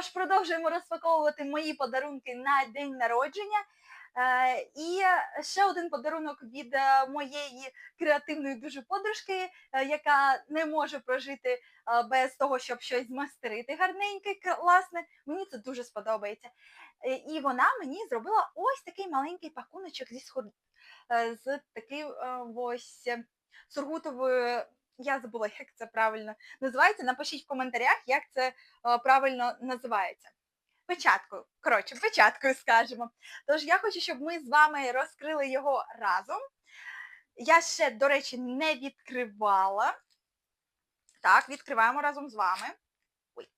Тож продовжуємо розпаковувати мої подарунки на день народження. Е, І ще один подарунок від е, моєї креативної дуже подружки, е, яка не може прожити без того, щоб щось змастерити гарненьке, класне. Мені це дуже сподобається. І вона мені зробила ось такий маленький пакуночок зі сход... з таким ось сургутовою. Я забула, як це правильно називається. Напишіть в коментарях, як це правильно називається. Печаткою. Коротше, печаткою скажемо. Тож я хочу, щоб ми з вами розкрили його разом. Я ще, до речі, не відкривала. Так, відкриваємо разом з вами. Ой.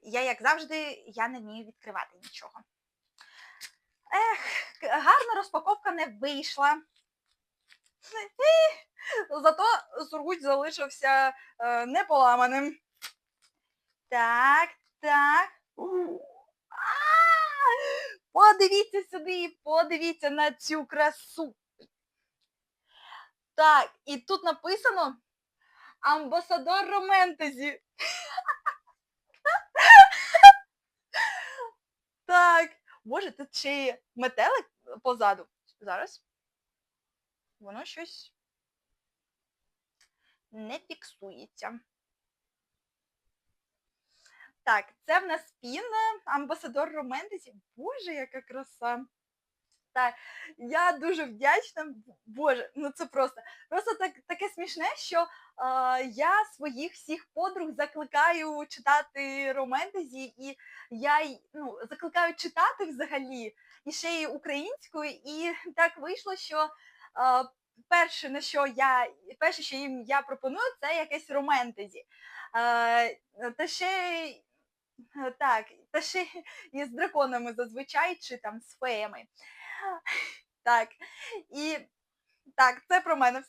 Я, як завжди, я не вмію відкривати нічого. Ех, гарна розпаковка не вийшла. Зато сургуч залишився е, неполаманим. Так, так. Подивіться сюди, подивіться на цю красу. Так, і тут написано Амбасадор Роментезі. Так, боже, тут ще є метелик позаду. Зараз. Воно щось не фіксується. Так, це в нас пін Амбасадор Роментесі. Боже, яка краса! Так, я дуже вдячна. Боже, ну це просто. Просто так, таке смішне, що е, я своїх всіх подруг закликаю читати романтезі, і я ну, закликаю читати взагалі, і ще й українською, і так вийшло, що перше, на що я, перше, що їм я пропоную, це якесь романтезі. Е, та ще е, так, та ще і з драконами зазвичай, чи там з феями. Так, і так, це про мене